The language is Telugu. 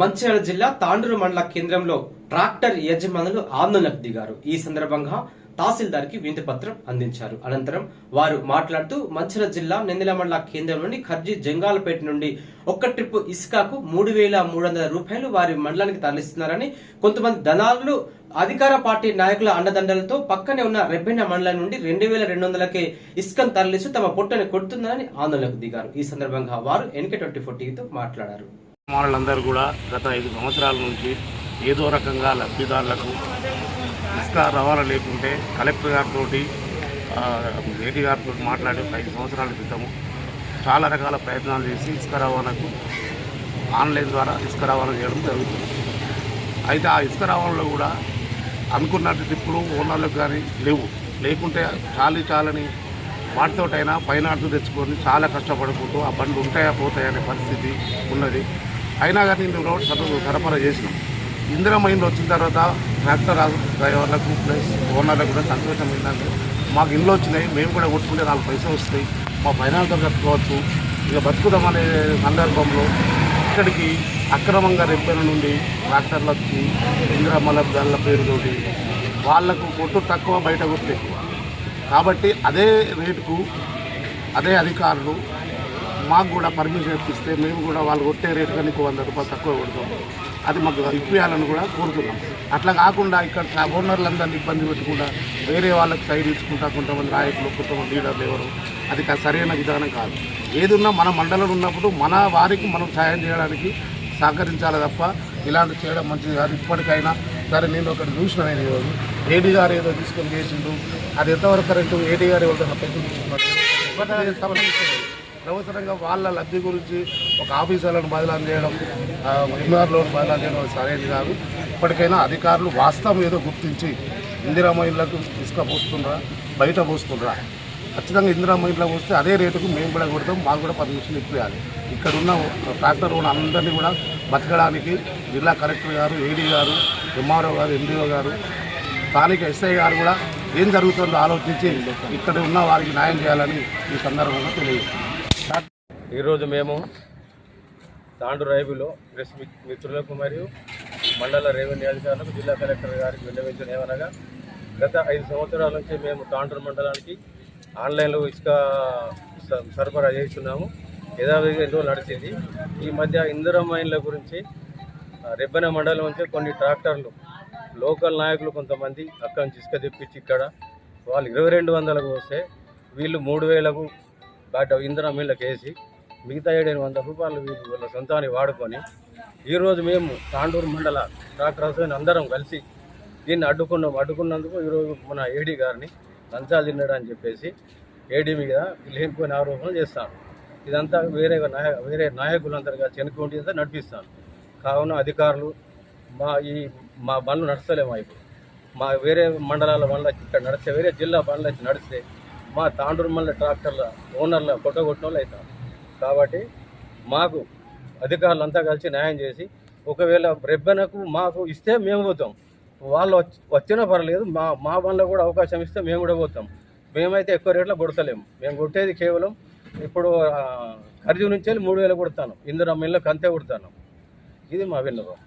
మంచిర్యాల జిల్లా తాండూరు మండల కేంద్రంలో ట్రాక్టర్ యజమానులు ఆందోళనకు దిగారు. ఈ సందర్భంగా తహసీల్దార్కి వినతి పత్రం అందించారు. అనంతరం వారు మాట్లాడుతూ మంచిర్యాల జిల్లా నెందిల మండల కేంద్రంలోని ఖర్జీ జంగాలపేట నుండి ఒక్క ట్రిప్ ఇసుకకు మూడు వేల మూడు వందల రూపాయలు వారి మండలానికి తరలిస్తున్నారని కొంతమంది దళారులు అధికార పార్టీ నాయకుల అండదండలతో పక్కనే ఉన్న రెబ్బెన్న మండలం నుండి రెండు వేల రెండు వందలకే ఇసుకను తరలిస్తూ తమ పొట్టను కొడుతుందని ఆందోళనకు దిగారు. ఈ సందర్భంగా వారు ఎన్కే ట్వంటీ ఫోర్ టీవీతో మాట్లాడారు. వాళ్ళందరూ కూడా గత ఐదు సంవత్సరాల నుంచి ఏదో రకంగా లబ్ధిదారులకు ఇసుక రవాణా లేకుంటే కలెక్టర్ గారితో ఏటీ గారితో మాట్లాడి ఐదు సంవత్సరాల క్రితము చాలా రకాల ప్రయత్నాలు చేసి ఇసుక రవాణాకు ఆన్లైన్ ద్వారా ఇసుక రవాణా చేయడం జరుగుతుంది. అయితే ఆ ఇసుక రవాణాలో కూడా అనుకున్నట్టు ఇప్పుడు ఓనర్లకు కానీ లేవు. లేకుంటే చాలి చాలని వాటితోటైనా ఫైనాన్స్ తెచ్చుకొని చాలా కష్టపడుకుంటూ ఆ బండ్లు ఉంటాయా పోతాయనే పరిస్థితి ఉన్నది. అయినా కానీ నేను రోడ్ సరఫరా చేసినాం. ఇందిరా వచ్చిన తర్వాత ట్రాక్టర్ డ్రైవర్లకు ప్లస్ ఓనర్లకు కూడా సంతోషం ఏంటంటే మాకు ఇండ్లు వచ్చినాయి మేము కూడా కొట్టుకుంటే నాలుగు పైసలు వస్తాయి మా ఫైనాన్స్తో కట్టుకోవచ్చు. ఇక బతుకుదామనే సందర్భంలో ఇక్కడికి అక్రమంగా రెప్పల నుండి ట్రాక్టర్లు వచ్చి ఇందిరా మలబ్దాల పేరుతోటి వాళ్ళకు కొట్టు తక్కువ బయట కొట్టు. ఎక్కువ కాబట్టి అదే రేటుకు అదే అధికారులు మాకు కూడా పర్మిషన్ ఇప్పిస్తే మేము కూడా వాళ్ళు కొట్టే రేటు కానీ ఇంకో వంద రూపాయలు తక్కువ కొడతాం. అది మాకు ఇప్పించాలని కూడా కోరుతున్నాం. అట్లా కాకుండా ఇక్కడ ఓనర్లందరినీ ఇబ్బంది పెట్టకుండా వేరే వాళ్ళకి సైడ్ ఇచ్చుకుంటా కొంతమంది నాయకులు కొంతమంది లీడర్లు ఎవరు అది సరైన విధానం కాదు. ఏదున్నా మన మండలం ఉన్నప్పుడు మన వారికి మనం సాయం చేయడానికి సహకరించాలి తప్ప ఇలాంటి చేయడం మంచిది కాదు. ఇప్పటికైనా సరే నేను ఒకటి చూసిన నేను ఈరోజు. ఏడీ గారు ఏదో తీసుకొని చేసిండు. అది ఎంతవరకు కరెక్ట్? ఏడీ గారు ఎవరికైనా పైసలు తీసుకున్నారు అనవసరంగా వాళ్ళ లబ్ధి గురించి ఒక ఆఫీసర్లను బదిలాం చేయడం ఎంఆర్లను బదిలాం చేయడం సరైనది కాదు. ఇప్పటికైనా అధికారులు వాస్తవం ఏదో గుర్తించి ఇందిరామ ఇళ్ళకు ఇసుక పోస్తుండ్రా బయట పోస్తుండ్రా. ఖచ్చితంగా ఇందిరామహిళ పోస్తే అదే రేటుకు మేము కూడా కొడతాం మాకు కూడా పర్మిషన్ ఇప్పించాలి ఇక్కడ ఉన్న ట్రాక్టర్ ఉన్న అందరినీ కూడా బతకడానికి జిల్లా కలెక్టర్ గారు ఏడీ గారు ఎంఆర్ఓ గారు ఎండిఓ గారు స్థానిక ఎస్ఐ గారు కూడా ఏం జరుగుతుందో ఆలోచించి ఇక్కడ ఉన్న వారికి న్యాయం చేయాలని ఈ సందర్భంగా తెలియజేస్తున్నాను ఈరోజు మేము తాండు రైబులో ప్రెస్ మిత్రులకు మరియు మండల రెవెన్యూ అధికారులకు జిల్లా కలెక్టర్ గారికి విన్నవించిన ఏమనగా గత ఐదు సంవత్సరాల నుంచి మేము తాండూరు మండలానికి ఆన్లైన్లో ఇసుక స- సరఫరా చేస్తున్నాము. యథావిధిగా ఎన్నో నడిచింది. ఈ మధ్య ఇందిరా మైన్ల గురించి రెబ్బన రెబ్బెన మండలం నుంచి కొన్ని ట్రాక్టర్లు లోకల్ నాయకులు కొంతమంది అక్కడి నుంచి ఇసుక తెప్పించి ఇక్కడ వాళ్ళు ఇరవై రెండు వందలకు వస్తే వీళ్ళు మూడు వేలకు బయట ఇంధన మిల్లకు వేసి మిగతా ఏడైన వందల రూపాయలు వీళ్ళు వాళ్ళ సొంతాన్ని వాడుకొని ఈరోజు మేము తాండూరు మండల ట్రాక్టర్ అసోసియేషన్ అందరం కలిసి దీన్ని అడ్డుకున్నాం. అడ్డుకున్నందుకు ఈరోజు మన ఏడీ గారిని లంచాలు తిన్నాడు అని చెప్పేసి ఏడీ మీద లేనిపోయిన ఆరోపణలు చేస్తాను. ఇదంతా వేరే నాయ వేరే నాయకులందరిగా కలిసి నడిపిస్తాను. కావున అధికారులు మా ఈ మా బండ్లు నడుస్తలేము ఇప్పుడు? మా వేరే మండలాల బండ్ల ఇక్కడ నడిస్తే వేరే జిల్లా బండ్ల నడిస్తే మా తాండూరు మండల ట్రాక్టర్ల ఓనర్ల కొట్టగొట్టిన వాళ్ళు అవుతారు. కాబట్టి మాకు అధికారులు అంతా కలిసి న్యాయం చేసి ఒకవేళ రెబ్బెనకు మాకు ఇస్తే మేము పోతాం. వాళ్ళు వచ్చి వచ్చినా పర్లేదు మా మా బండ్లో కూడా అవకాశం ఇస్తే మేము కూడా పోతాం. మేమైతే ఎక్కువ రేట్లో కొడతలేము. మేము కొట్టేది కేవలం ఇప్పుడు ఖరీదు ఖర్జు నుంచి వెళ్ళి మూడు వేలు కొడతాను. ఇందులో మిల్లకు అంతే కొడతాను. ఇది మా విన్నపం.